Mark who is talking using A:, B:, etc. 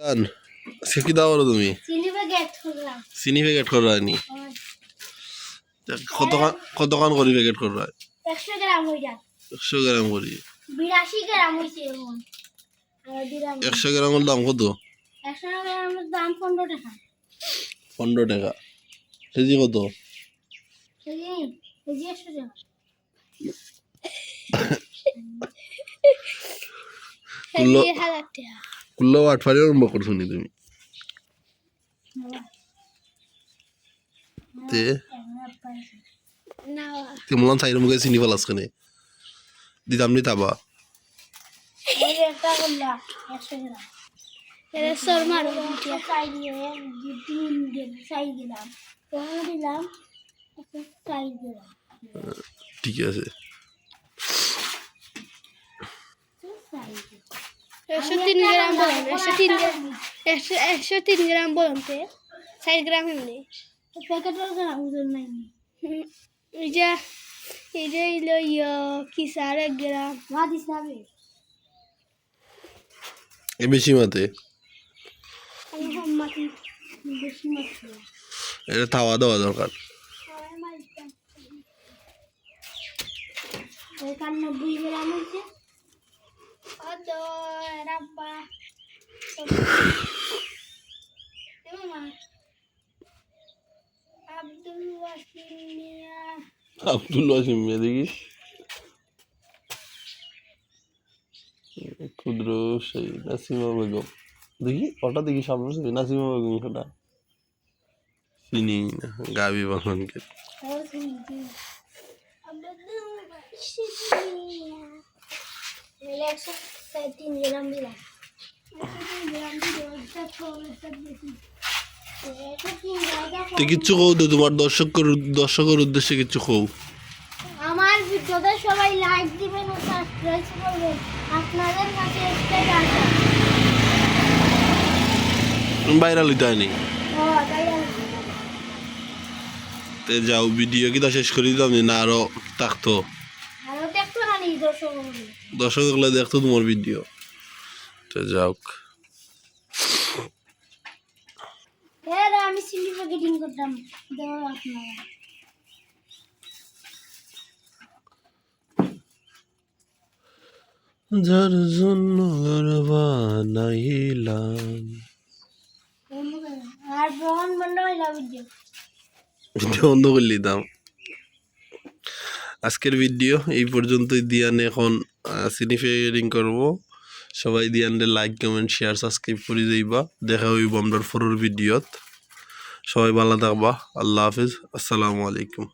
A: জান আজকে কি দাও তুমি।
B: চিনি প্যাকেট
A: করা নি কতখান কতখান করি প্যাকেট করা
B: একশো গ্রাম হয়ে যাক
A: একশো গ্রাম করি।
B: বিরাশি গ্রাম হয়েছে
A: একশো গ্রামের দাম কত?
B: একশো গ্রামের দাম পনেরো টাকা।
A: পনেরো টাকা। কেজি কত?
B: কেজি হাজার টাকা।
A: কুল্লো আট ফারি আরম্ভ করছ নি তুমি তে
B: না
A: তেমন চাইর মুখে চিনি পেলাস কেনে দিতাম নি তাবা
B: এই যে একটা করলাম একশো গ্রাম এটা সর মারো চাই দিয়ে তিন দিন চাই দিলাম পনেরো দিলাম একটা চাই দিলাম
A: ঠিক আছে
B: চাই
C: একশো তিন গ্রাম বলুন একশো তিন গ্রাম একশো একশো তিন গ্রাম বলুন তো ষাট গ্রাম এমনি।
B: প্যাকেটের গ্রাম ওজন নাই
C: এই যে এই যে ইয়ে কি সার এক গ্রাম?
A: এ বেশি মাতে। এটা তাওয়া দেওয়া দরকার।
B: একানব্বই গ্রাম হয়েছে।
C: আব্দুল ওয়াসিম মিয়া
A: আব্দুল ওয়াসিম মিয়া দেখি ক্ষুদ্র সেই নাসিমা বেগম। দেখি ওটা দেখি সামনে ছবি নাসিমা বেগম সেটা। চিনি গাবি
B: একশো
A: তো কিচ্ছু কৌ তো তোমার দর্শকের দর্শকের উদ্দেশ্যে কিচ্ছু কৌ
B: আমার ভিডিওতে সবাই লাইক দিবেন ও সাবস্ক্রাইব করবেন। আপনাদের কাছে
A: ভাইরাল হইতে হয়নি।
B: আমি।
A: তে যাও ভিডিও কিটা শেষ করে দিতাম না আরও থাকতো।
B: আরও দেখতো না নি দর্শক
A: দর্শক দেখতো তোমার ভিডিও তো যাও
B: হ্যাঁ রে, আমি সিলি প্যাকেটিং করতাম। দেওয়া আপনারা।
A: যার জন্য।
B: আর বন্ধ ভিডিও
A: বন্ধ করলি দাম আজকের ভিডিও এই পর্যন্তই দিয়ানে এখন সিনিফাইয়ারিং করব। সবাই দিয়ানরে লাইক কমেন্ট শেয়ার সাবস্ক্রাইব করে যাইবা দেখা হইব আমরা ফরর ভিডিওত। সবাই ভালো থাকবা। আল্লাহ হাফিজ। আসসালামু আলাইকুম।